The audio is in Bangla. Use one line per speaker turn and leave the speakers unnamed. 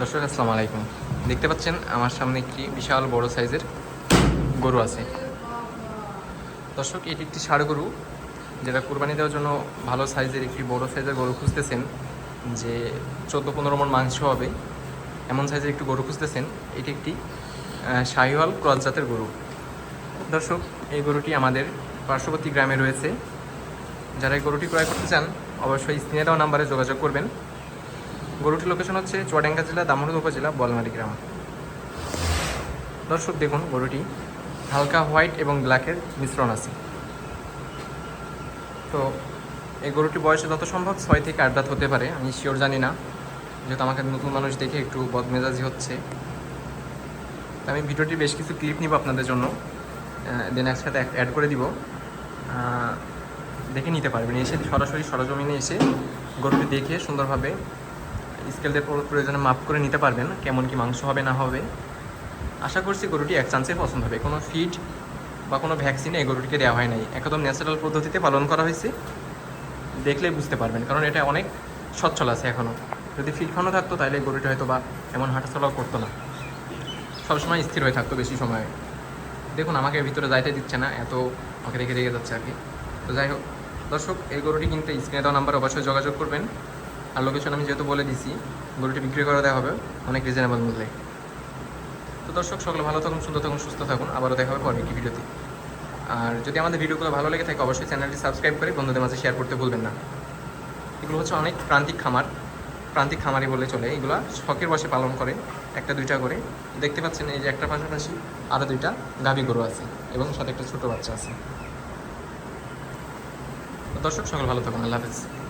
দর্শক, আসসালামু আলাইকুম। দেখতে পাচ্ছেন, আমার সামনে একটি বিশাল বড় সাইজের গরু আছে। দর্শক, এটি একটি ষাড় গরু। যেটা কুরবানি দেওয়ার জন্য ভালো সাইজের একটি বড় সাইজের গরু খুঁজতেছেন, যে চোদ্দ পনেরো মন মাংস হবে, এমন সাইজের একটি গরু খুঁজতেছেন, এটি একটি শাহিওয়াল ক্রস জাতের গরু। দর্শক, এই গরুটি আমাদের পার্শ্ববর্তী গ্রামে রয়েছে। যারা এই গরুটি ক্রয় করতে চান, অবশ্যই স্ক্রিনে নাম্বারে যোগাযোগ করবেন। গরুটির লোকেশন হচ্ছে চুয়াডাঙ্গা জেলা দামোদর উপজেলা বলমারি গ্রাম। দর্শক দেখুন, গরুটি হালকা হোয়াইট এবং ব্ল্যাকের মিশ্রণ আছে। তো এই গরুটি বয়সে যত সম্ভব ছয় থেকে আট দাঁত হতে পারে, আমি শিওর জানি না। যেহেতু আমাকে নতুন মানুষ দেখে একটু বদমেজাজি হচ্ছে। তো আমি ভিডিওটির বেশ কিছু ক্লিপ নিব আপনাদের জন্য। দেন একসাথে অ্যাড করে দিব। দেখে নিতে পারবেন। এসে সরাসরি সরজমিনে এসে গরুটি দেখে সুন্দরভাবে স্কেল দিয়ে প্রয়োজনে মাপ করে নিতে পারবেন, কেমন কি মাংস হবে, না হবে। আশা করছি গরুটি এক চান্সে পছন্দ হবে। কোনো ফিড বা কোনো ভ্যাকসিনে এই গরুটিকে দেওয়া হয় নাই। একদম ন্যাচারাল পদ্ধতিতে পালন করা হয়েছে। দেখলেই বুঝতে পারবেন, কারণ এটা অনেক সচ্ছল আছে এখনও যদি ফিড খানো থাকতো, তাহলে গরুটি হয়তো বা এমন হাঁটাচলাও করতো না। সবসময় স্থির হয়ে থাকতো বেশি সময়। দেখুন, আমাকে ভিতরে যাইতে দিচ্ছে না, এত আমাকে রেখে রেখে যাচ্ছে আর কি তো যাই হোক, দর্শক, এই গরুটি কিনতে স্ক্রিনে দেওয়া নাম্বার অবশ্যই যোগাযোগ করবেন। আর লোকেশন আমি যেহেতু বলে দিছি, গরুটি বিক্রি করে দেওয়া হবে অনেক রিজনেবল মূল্যে। তো দর্শক, সকলে ভালো থাকুন সুন্দর থাকুন, সুস্থ থাকুন। আবারও দেখা হবে পরবর্তী ভিডিওতে। আর যদি আমাদের ভিডিওগুলো ভালো লেগে থাকে, অবশ্যই চ্যানেলটি সাবস্ক্রাইব করে বন্ধুদের মাঝে শেয়ার করতে ভুলবেন না। এগুলো হচ্ছে অনেক প্রান্তিক খামার। প্রান্তিক খামারি বলে চলে। এগুলা শখের বসে পালন করে, একটা, দুইটা করে। দেখতে পাচ্ছেন এই যে একটা পাশাপাশি আরও দুইটা গাভী গরু আছে এবং সাথে একটা ছোট বাচ্চা আছে। দর্শক, সকল ভালো থাকুন। আল্লাহ হাফেজ।